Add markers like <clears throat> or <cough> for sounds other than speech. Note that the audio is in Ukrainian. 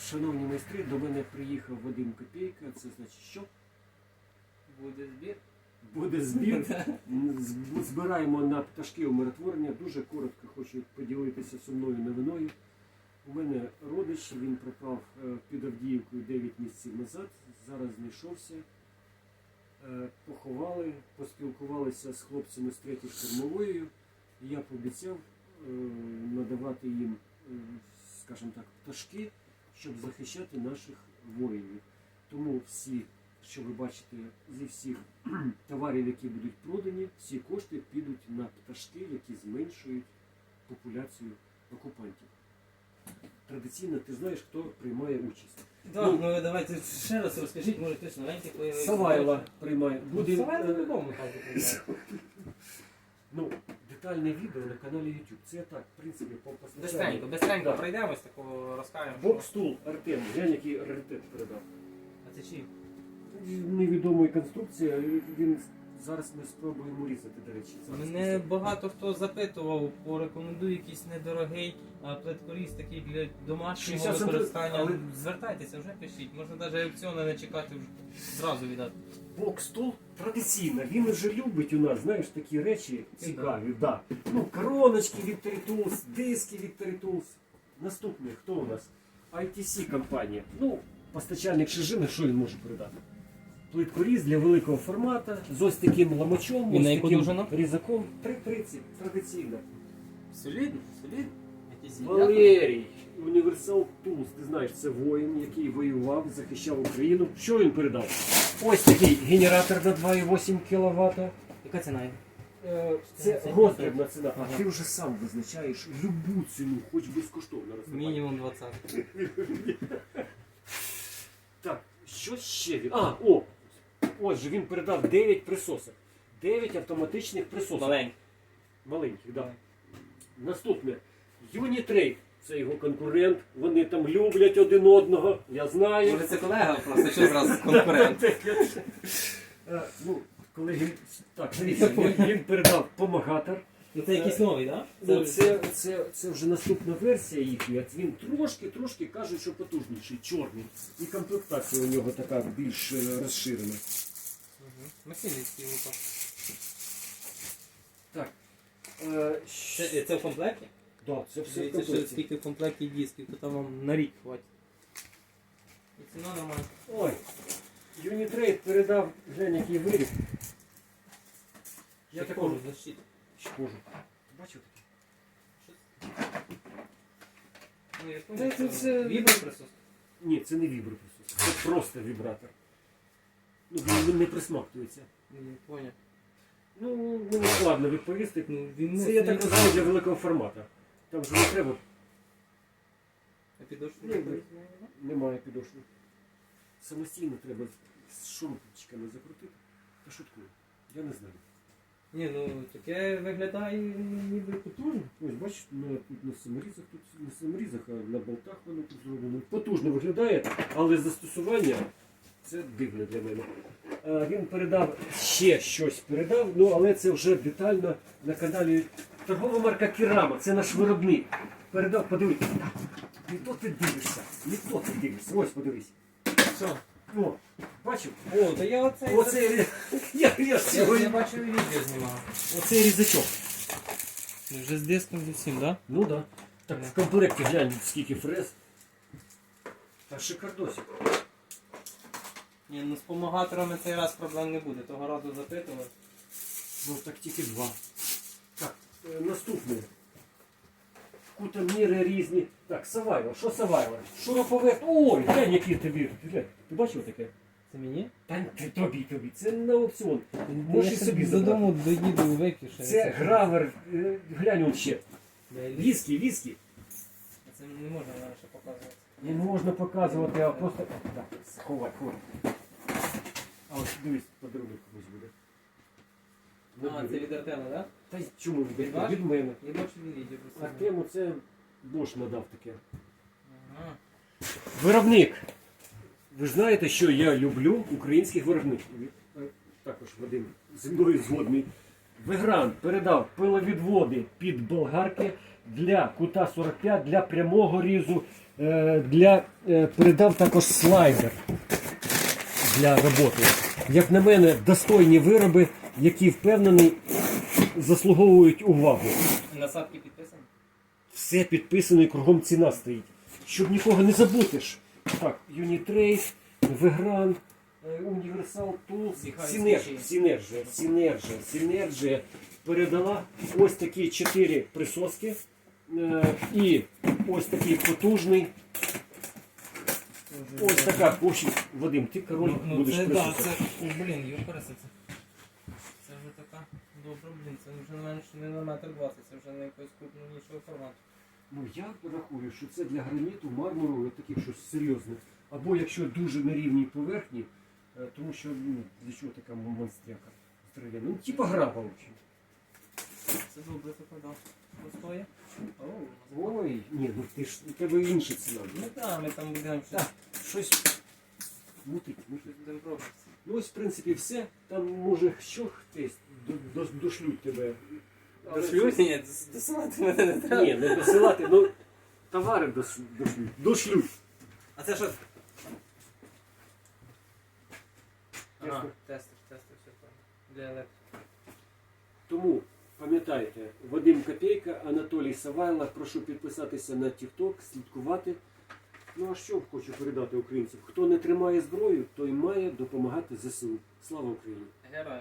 Шановні майстри, до мене приїхав Вадим Копійка. Це значить що? Буде збір. Буде збір. <laughs> Збираємо на пташки умиротворення. Дуже коротко хочу поділитися сумною новиною. У мене родич, він пропав е, під Авдіївкою 9 місяців назад. Зараз знайшовся. Е, Поховали, поспілкувалися з хлопцями з 3 штурмової. І Я пообіцяв е, надавати їм, скажімо так, пташки, щоб захищати наших воїнів. Тому всі, що ви бачите, зі всіх <clears throat> товарів, які будуть продані, всі кошти підуть на пташки, які зменшують популяцію окупантів. Традиційно ти знаєш, хто приймає участь. Так, ну ви давайте ще раз розкажіть, може хтось новенький появився. Савайла приймає. Буде... Савайла е, додому там купляє. ну, детальне відео на каналі YouTube. Це так, в принципі, по постачанню. бистренько Да. пройдемось, такого розкажемо. Бокстул Артем, глянь, який раритет передав. А це чий? Невідомої конструкції, він зараз ми спробуємо різати, до речі. Зараз Мене багато хто запитував, порекомендуй якийсь недорогий а, плиткоріз такий для домашнього 60 використання. але- Звертайтеся, вже пишіть. Можна навіть аукціони не чекати вже зразу віддати. Бокстул традиційно, він вже любить у нас, знаєш, такі речі цікаві. Да. Ну, короночки Victory Tools, диски Victory Tools. Наступний, хто у нас? ITC компанія. Ну, постачальник шижини, що він може передати? Плиткоріз для великого формату, з ось таким ламачом, І ось на яку таким довжину? різаком. 3,30 традиційно. Солідно, солідно. Якісь Валерій, Універсал Тулс, ти знаєш, це воїн, який воював, захищав Україну. Що він передав? Ось такий генератор на 2,8 кВт. Яка ціна? його? Е, Це Це роздрібна ціна. Ага. А ти вже сам визначаєш любу ціну, хоч безкоштовно роздавати. Мінімум 20. <laughs> Так, що ще він? А, о! Ось же він передав 9 присосок. 9 автоматичних присосок. Маленьких. Маленьких, так. Да. Наступне. Юнітрейд. Це його конкурент. Вони там люблять один одного. Я знаю. Може це колега просто, що зразу <laughs> конкурент. Е, ну, колеги, так, дивіться, він передав помагатор. Ну це якийсь новий, так? Ну, це, це, це вже наступна версія їхня. Він трошки, трошки кажуть, що потужніший, чорний. І комплектація у нього така більш е, розширена. Лупа. Так. Е, Це, щ- це в комплекті? да, це все в Дивіться, що комплекті. скільки в комплекті дисків, то там вам на рік хватить. І ціна нормальна. Ой, Юнітрейд передав, глянь, який виріб. Я також защит. Шкожу. Бачив таке? Ну, я Це- це- це- віброприсос. Ні, це не віброприсус. Це просто вібратор. Ну, він, він не присмактується. Ну, я поняв. Ну, мені складно відповісти. Ну, він Це я так розумію для великого формату. Там же не треба, А підошву Ні, не немає підошви. Самостійно треба з шурупчиками закрутити. Та шуткую. Я не знаю. Ні, ну таке виглядає ніби потужно. Ось бачиш, на, тут на саморізах, тут на саморізах, а на болтах воно тут зроблено. Потужно виглядає, але застосування це дивно для мене. А, він передав ще щось передав, ну але це вже детально на каналі. Торгова марка Кірама, це наш виробник. Передав, подивись. Не то ти дивишся, не то ти дивишся. Ось подивись. Що? О, бачив? О, та я оцей. Оцей <laughs> я, я, Я, сьогодні- я бачив відео знімав. Оцей різачок. Вже з диском зі всім, так? Ну да. Так в комплекті глянь, скільки фрез. Та шикардосик. Ні, ну з помагаторами цей раз проблем не буде. Того разу запитував. Ну так тільки два. Так, е, наступне. Кутоміри різні. Так, Савайло. Що Савайло? Шуруповерт. Ой, глянь, який тобі. Глянь. Ти бачив таке? Це мені? Та ти тобі, тобі. Це на аукціон. Можеш і собі забрати. додому доїду вип'ю. ще Це гравер. е, Глянь он ще. Віск. Віскі, віскі. Це не можна зараз ще показувати. Не можна показувати, а просто. Так, ховай, ховай. А ось дивись, подарунок комусь буде. А, це від Артема, так? Та й чому від, Від вас? від мене? Я бачу від відео. просто. Артему це Бош надав таке. Ага. Виробник. Ви ж знаєте, що я люблю українських виробників. Е, Також Вадим зі мною згодний. Вигран передав пиловідводи під болгарки для кута 45, для прямого різу, е, для, е, передав також слайдер для роботи. Як на мене, достойні вироби, які впевнений заслуговують увагу. Насадки підписані? Все підписано і кругом ціна стоїть. Щоб нікого не забути ж. Так, Unitrade, Вегран, е, Universal Tools, Сінержа. Сінержа, Сінержа, Сінержа передала ось такі чотири присоски е, і ось такий потужний, ось така. Вадим, ти король Ну, ну будеш це, да, це, блін, юркареса це. Вже така добра, блін, це вже менше не на метр двадцять, це вже не якогось крупнішого формату. Ну я рахую, що це для граніту, мармуру, таких щось серйозне. Або якщо дуже на рівній поверхні, е, тому що ну, для чого така монстряка здоров'яна? Ну, типа граба, в общем. Це добре така, да. Ось то є? О, Ой, ні, ну ти ж у тебе інша ціна. Ну Ну, так, ми там будемо щось, так, щось мутить, мутить. щось будемо пробувати. Ну ось, в принципі, все. Там може що хтось до- до- дошлють тебе. Але Дошлють? Ні, дос- досилати мене не треба. Ні, не досилати, ну товари дос- дошлють. Дошлють. А це що? Ага, тестер, тестер, все правильно. Для електрики. Тому пам'ятайте, Вадим Копейка, Анатолій Савайло. Прошу підписатися на TikTok, слідкувати. Ну а що хочу передати українцям? Хто не тримає зброю, той має допомагати ЗСУ. Слава Україні! Героям.